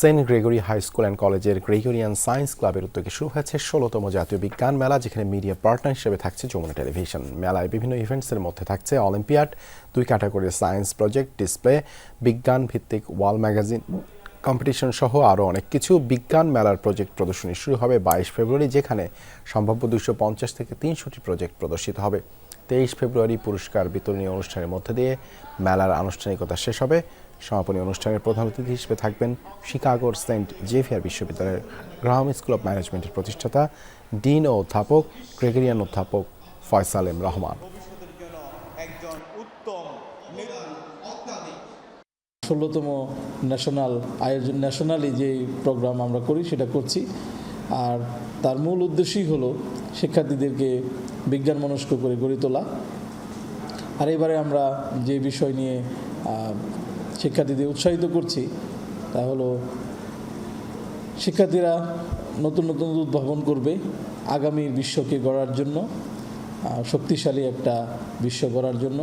Saint Gregory high school and কলেজের Gregorian science ক্লাবের উদ্যোগে শুরু হয়েছে ষোলোতম জাতীয় বিজ্ঞান মেলা, যেখানে মিডিয়া পার্টনার হিসেবে থাকছে যমুনা টেলিভিশন। মেলায় বিভিন্ন ইভেন্টসের মধ্যে থাকছে অলিম্পিয়াড, দুই ক্যাটাগরির সায়েন্স প্রজেক্ট, ডিসপ্লে, বিজ্ঞান ভিত্তিক ওয়াল ম্যাগাজিন কম্পিটিশন সহ আরও অনেক কিছু। বিজ্ঞান মেলার প্রজেক্ট প্রদর্শনী শুরু হবে বাইশ ফেব্রুয়ারি, যেখানে সম্ভাব্য দুশো পঞ্চাশ থেকে তিনশোটি প্রজেক্ট প্রদর্শিত হবে। তেইশ ফেব্রুয়ারি পুরস্কার বিতরণী অনুষ্ঠানের মধ্যে দিয়ে মেলার আনুষ্ঠানিকতা শেষ হবে। সমাপনী অনুষ্ঠানের প্রধান অতিথি হিসেবে থাকবেন শিকাগোর সেন্ট জেভিয়ার বিশ্ববিদ্যালয়ের গ্রাহাম স্কুল অফ ম্যানেজমেন্টের প্রতিষ্ঠাতা, ডিন ও অধ্যাপক গ্রেগরিয়ান অধ্যাপক ফয়সাল এম রহমান। ষোলোতম ন্যাশনাল আয়োজন ন্যাশনালি যে প্রোগ্রাম আমরা করি, সেটা করছি। আর তার মূল উদ্দেশ্যই হলো শিক্ষার্থীদেরকে বিজ্ঞান মনস্ক করে গড়ে তোলা। আর এবারে আমরা যে বিষয় নিয়ে শিক্ষার্থীদের উৎসাহিত করছি, তা হলো শিক্ষার্থীরা নতুন নতুন উদ্ভাবন করবে আগামী বিশ্বকে গড়ার জন্য শক্তিশালী একটা বিশ্ব গড়ার জন্য।